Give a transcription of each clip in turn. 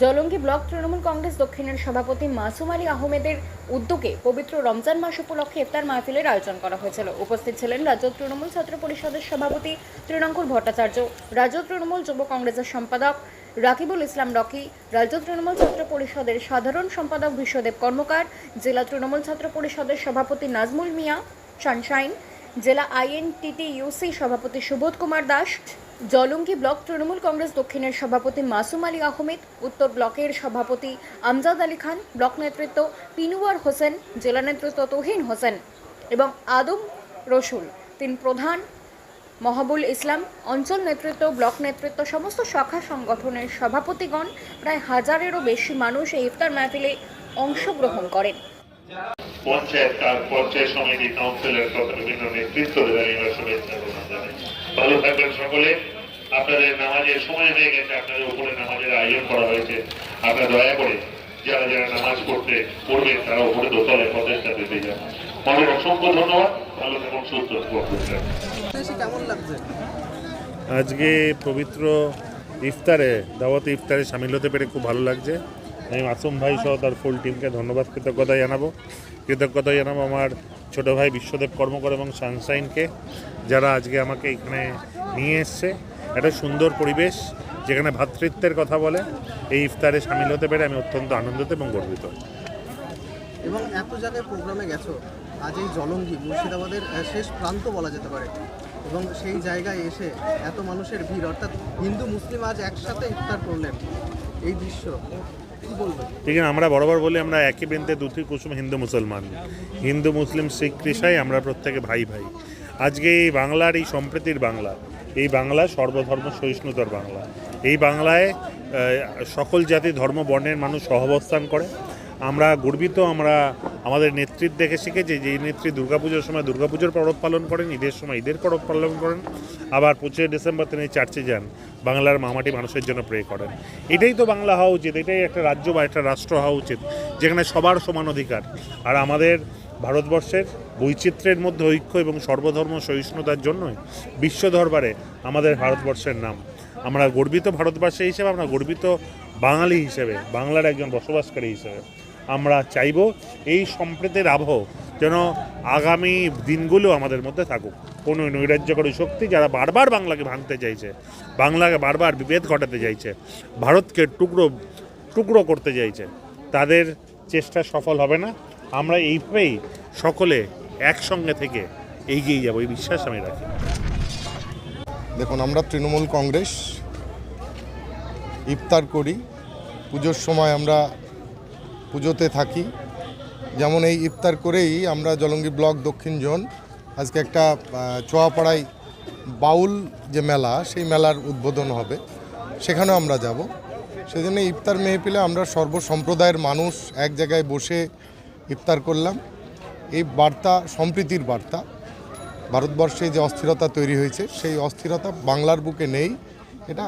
Jalangi block Trinamool Congress দক্ষিণের সভাপতি মাসুম আলী আহমেদের উদ্যোগে পবিত্র রমজান মাস উপলক্ষে ইফতার মাহফিলের আয়োজন করা হয়েছিল। উপস্থিত ছিলেন রাজ্য তৃণমূল ছাত্র পরিষদের সভাপতি তৃণাঙ্কুর ভট্টাচার্য, রাজ্য তৃণমূল যুব কংগ্রেসের সম্পাদক রাকিবুল ইসলাম রকি, রাজ্য তৃণমূল ছাত্র পরিষদের সাধারণ সম্পাদক বিশ্বদেব কর্মকার, জেলা তৃণমূল ছাত্র পরিষদের সভাপতি নাজমুল মিয়া সানশাইন, জেলা আইএনটিটি ইউসি সভাপতি সুবোধ কুমার দাস জলঙ্গি ব্লক তৃণমূল কংগ্রেস দক্ষিণের সভাপতি মাসুম আলী আহমেদ, উত্তর ব্লকের সভাপতি আমজাদ আলী খান, ব্লক নেতৃত্ব পিনুয়ার হোসেন, জেলা নেতৃত্ব তহিন হোসেন এবং আদম রসুল, তিন প্রধান মহাবুল ইসলাম, অঞ্চল নেতৃত্ব, ব্লক নেতৃত্ব, সমস্ত শাখা সংগঠনের সভাপতিগণ, প্রায় হাজারেরও বেশি মানুষ এই ইফতার মাহফিলে অংশগ্রহণ করেন। পঞ্চায়েত পঞ্চায়েত সমিতি, কাউন্সিলর শুভেচ্ছা জানাই ভালো থাকবেন সকলে। আপনাদের নামাজের সময় হয়ে গেছে আপনাদের উপরে নামাজের আয়োজন করা হয়েছে। আপনারা দয়া করে যারা যারা নামাজ পড়তে পড়বেন তারা উপরে দোতলায় প্রচেষ্টা দিতে যান। আমাদের অসংখ্য ধন্যবাদ। ভালো থাকুন সুস্থ কেমন লাগছে? আজকে পবিত্র ইফতারে দাওয়াতে ইফতারে সামিল হতে পেরে খুব ভালো লাগছে। আমি মাসুম ভাই সহ তার ফুল টিমকে ধন্যবাদ কৃতজ্ঞতা জানাব। কৃতজ্ঞতা জানাব আমার ছোট ভাই বিশ্বদেব কর্মকর এবং সানসাইনকে যারা আজকে আমাকে এখানে নিয়ে এসছে। একটা সুন্দর পরিবেশ, যেখানে ভ্রাতৃত্বের কথা বলে। এই ইফতারে সামিল হতে পেরে আমি অত্যন্ত আনন্দিত এবং গর্বিত। এবং এত জায়গায় প্রোগ্রামে গেছো, আজ এই জলঙ্গি মুর্শিদাবাদের শেষ প্রান্ত বলা যেতে পারে। এবং সেই জায়গায় এসে এত মানুষের ভিড়, অর্থাৎ হিন্দু, মুসলিম আজ একসাথে ইফতার করলেন। এই দৃশ্য আছে, আমরা বরাবর বলি আমরা একই বৃন্দে দুটি কুসুম হিন্দু মুসলমান। হিন্দু মুসলিম শিখ কৃষাই, আমরা প্রত্যেকে ভাই ভাই। আজকে এই বাংলার এই সম্প্রীতির বাংলা, এই বাংলা সর্বধর্ম সহিষ্ণুতার বাংলা। এই বাংলায় সকল জাতি ধর্ম বর্ণের মানুষ সহবস্থান করে। আমরা গর্বিত, আমরা আমাদের নেতৃত্ব দেখে শিখেছি যে নেত্রী দুর্গাপুজোর সময় দুর্গাপুজোর পরব পালন করেন, ঈদের সময় ঈদের পরব পালন করেন, আবার পঁচিশে ডিসেম্বর তিনি চার্চে যান, বাংলার মামাটি মানুষের জন্য প্রে করেন। এটাই তো বাংলা হওয়া উচিত এটাই একটা রাজ্য বা একটা রাষ্ট্র হওয়া উচিত যেখানে সবার সমান অধিকার। আর আমাদের ভারতবর্ষের বৈচিত্র্যের মধ্যে ঐক্য এবং সর্বধর্ম সহিষ্ণুতার জন্যই বিশ্ব দরবারে আমাদের ভারতবর্ষের নাম। আমরা গর্বিত ভারতবর্ষে হিসেবে, আমরা গর্বিত বাঙালি হিসেবে, বাংলার একজন বসবাসকারী হিসেবে। আমরা চাইব এই সম্প্রীতির আবহ যেন আগামী দিনগুলো আমাদের মধ্যে থাকুক। কোনো নৈরাজ্যকরী শক্তি যারা বারবার বাংলাকে ভাঙতে চাইছে, বাংলাকে বারবার বিভেদ ঘটাতে চাইছে, ভারতকে টুকরো টুকরো করতে চাইছে, তাদের চেষ্টা সফল হবে না। আমরা এইভাবেই সকলে একসঙ্গে থেকে এগিয়ে যাব, এই বিশ্বাস আমি রাখি। দেখুন, আমরা তৃণমূল কংগ্রেস, ইফতার করি, পুজোর সময় আমরা পুজোতে থাকি। যেমন এই ইফতার করেই আমরা জলঙ্গি ব্লক দক্ষিণ জোন, আজকে একটা চোয়াপাড়ায় বাউল যে মেলা, সেই মেলার উদ্বোধন হবে। সেখানেও আমরা যাব। সেই জন্য ইফতার মেহফিলে আমরা সর্বসম্প্রদায়ের মানুষ এক জায়গায় বসে ইফতার করলাম। এই বার্তা, সম্প্রীতির বার্তা, ভারতবর্ষে যে অস্থিরতা তৈরি হয়েছে, সেই অস্থিরতা বাংলার বুকে নেই। এটা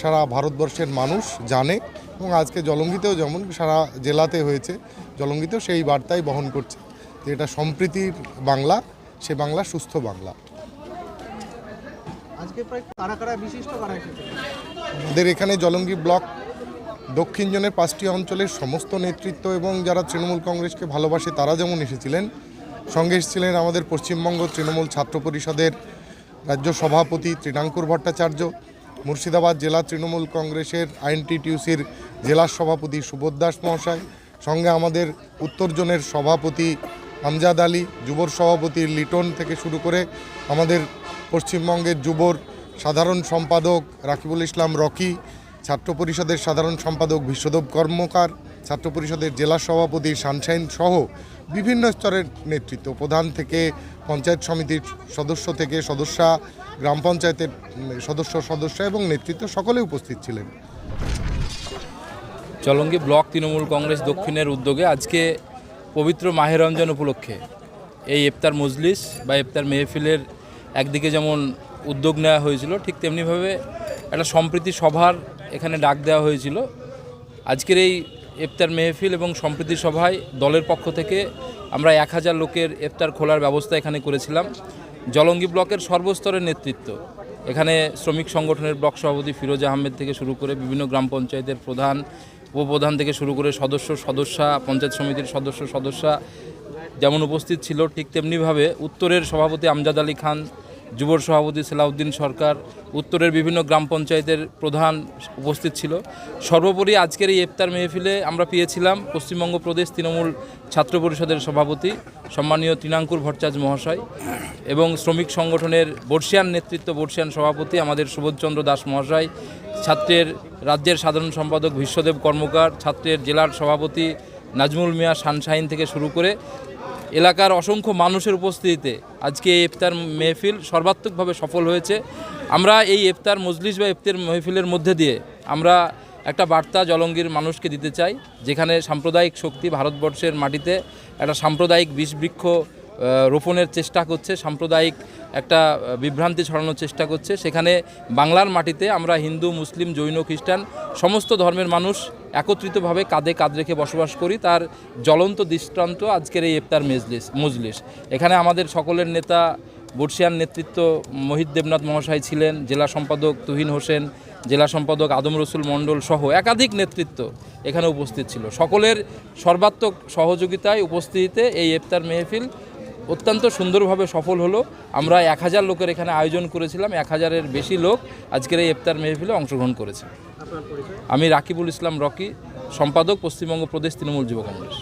সারা ভারতবর্ষের মানুষ জানে। এবং আজকে জলঙ্গিতেও যেমন সারা জেলাতে হয়েছে জলঙ্গিতেও সেই বার্তাই বহন করছে যে এটা সম্প্রীতির বাংলা সে বাংলা সুস্থ বাংলা। আমাদের এখানে জলঙ্গি ব্লক দক্ষিণ জোনের পাঁচটি অঞ্চলের সমস্ত নেতৃত্ব এবং যারা তৃণমূল কংগ্রেসকে ভালোবাসে তারা যেমন এসেছিলেন সঙ্গে এসেছিলেন আমাদের পশ্চিমবঙ্গ তৃণমূল ছাত্র পরিষদের রাজ্য সভাপতি তৃণাঙ্কুর ভট্টাচার্য মুর্শিদাবাদ জেলা তৃণমূল কংগ্রেসের আইএনটিটিউসির জেলা সভাপতি সুবোধ দাস মহাশয়, সঙ্গে আমাদের উত্তরজনের সভাপতি আমজাদ আলী, যুবর সভাপতি লিটন থেকে শুরু করে আমাদের পশ্চিমবঙ্গের যুবর সাধারণ সম্পাদক রাকিবুল ইসলাম রকি, ছাত্র পরিষদের সাধারণ সম্পাদক বিশ্বদেব কর্মকার ছাত্র পরিষদের জেলা সভাপতি সানশাইন সহ বিভিন্ন স্তরের নেতৃত্ব, প্রধান থেকে পঞ্চায়েত সমিতির সদস্য থেকে সদস্যা, গ্রাম পঞ্চায়েতের সদস্য সদস্য এবং নেতৃত্ব সকলে উপস্থিত ছিলেন। চলঙ্গি ব্লক তৃণমূল কংগ্রেস দক্ষিণের উদ্যোগে আজকে পবিত্র মাহে রমজান উপলক্ষে এই ইফতার মজলিস বা ইফতার মেহফিলের একদিকে যেমন উদ্যোগ নেওয়া হয়েছিল, ঠিক তেমনিভাবে একটা সম্প্রীতি সভার এখানে ডাক দেওয়া হয়েছিল। আজকের এই ইফতার মেহফিল এবং সম্প্রীতি সভায় দলের পক্ষ থেকে আমরা এক হাজার লোকের ইফতার খোলার ব্যবস্থা এখানে করেছিলাম। জলঙ্গি ব্লকের সর্বস্তরের নেতৃত্ব। এখানে শ্রমিক সংগঠনের ব্লক সভাপতি ফিরোজ আহমেদ থেকে শুরু করে বিভিন্ন গ্রাম পঞ্চায়েতের প্রধান, উপপ্রধান থেকে শুরু করে সদস্য, সদস্যা, পঞ্চায়েত সমিতির সদস্য, সদস্যা যেমন উপস্থিত ছিল ঠিক তেমনিভাবে উত্তরের সভাপতি আমজাদ আলী খান যুব সভাপতি সালাউদ্দিন সরকার, উত্তরের বিভিন্ন গ্রাম পঞ্চায়েতের প্রধান উপস্থিত ছিল। সর্বোপরি আজকের এই ইফতার মেহফিলে আমরা পেয়েছিলাম পশ্চিমবঙ্গ প্রদেশ তৃণমূল ছাত্র পরিষদের সভাপতি সম্মানীয় তৃণাঙ্কুর ভট্টাচার্য মহাশয় এবং শ্রমিক সংগঠনের বর্ষিয়ান নেতৃত্ব বর্ষিয়ান সভাপতি আমাদের সুবোধচন্দ্র দাস মহাশয়, ছাত্রের রাজ্যের সাধারণ সম্পাদক বিশ্বদেব কর্মকার, ছাত্রের জেলার সভাপতি নাজমুল মিয়া সানশাইন থেকে শুরু করে এলাকার অসংখ্য মানুষের উপস্থিতিতে আজকে এই ইফতার মেহফিল সর্বাত্মকভাবে সফল হয়েছে। আমরা এই ইফতার মজলিস বা ইফতার মেহফিলের মধ্যে দিয়ে আমরা একটা বার্তা জলঙ্গির মানুষকে দিতে চাই, যেখানে সাম্প্রদায়িক শক্তি ভারতবর্ষের মাটিতে একটা সাম্প্রদায়িক বিষবৃক্ষ রোপণের চেষ্টা করছে, সাম্প্রদায়িক একটা বিভ্রান্তি ছড়ানোর চেষ্টা করছে। সেখানে বাংলার মাটিতে আমরা হিন্দু, মুসলিম, জৈন, খ্রিস্টান, সমস্ত ধর্মের মানুষ একত্রিতভাবে কাঁধে কাঁধ রেখে বসবাস করি, তার জ্বলন্ত দৃষ্টান্ত আজকের এই ইফতার মেজলিস, মজলিস। এখানে আমাদের সকলের নেতা, বর্ষিয়ান নেতৃত্ব মোহিত দেবনাথ মহাশয় ছিলেন, জেলা সম্পাদক তুহিন হোসেন, জেলা সম্পাদক আদম রসুল মণ্ডল সহ একাধিক নেতৃত্ব এখানে উপস্থিত ছিল। সকলের সর্বাত্মক সহযোগিতায় উপস্থিতিতে এই ইফতার মেহফিল অত্যন্ত সুন্দরভাবে সফল হলো। আমরা এক হাজার লোকের এখানে আয়োজন করেছিলাম, এক হাজারের বেশি লোক আজকের এই ইফতার মেহফিলে অংশগ্রহণ করেছে। আমি রাকিবুল ইসলাম রকি সম্পাদক পশ্চিমবঙ্গ প্রদেশ তৃণমূল যুব কংগ্রেস।